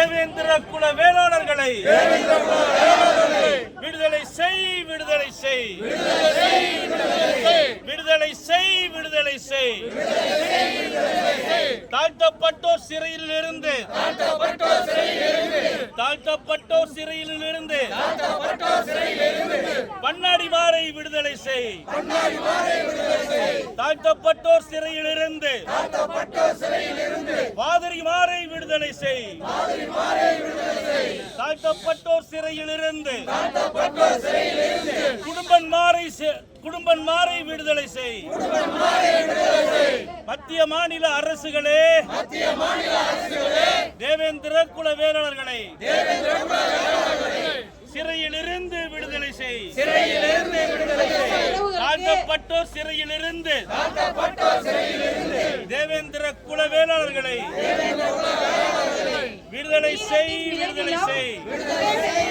தேவேந்திர குல வேளாளர்களை விடுதலை செய் விடுதலை செய். விடுதலை செய் விடுதலை செய். தாழ்த்தப்பட்டோர் சிறையில் இருந்து தாழ்த்தப்பட்டோர் சிறையில் இருந்து பண்ணாடிமாரை விடுதலை செய். தாழ்த்தப்பட்டோர் சிறையில் இருந்து விடுதலை செய். தாழ்த்தப்பட்டோர் சிறையில் இருந்து குடும்பன்மாரை செ- குடும்பன்மாரை விடுதலை செய். மத்திய மாநில அரசுகளே. தேவேந்திர குல வேளாளர்களை சிறையிலிருந்து விடுதலை செய். சிறையிலிருந்து விடுதலை செய் தாழ்த்தப்பட்டோர் சிறையிலிருந்து. தேவேந்திர குல வேளாளர்களை விடுதலை செய் விடுதலை செய்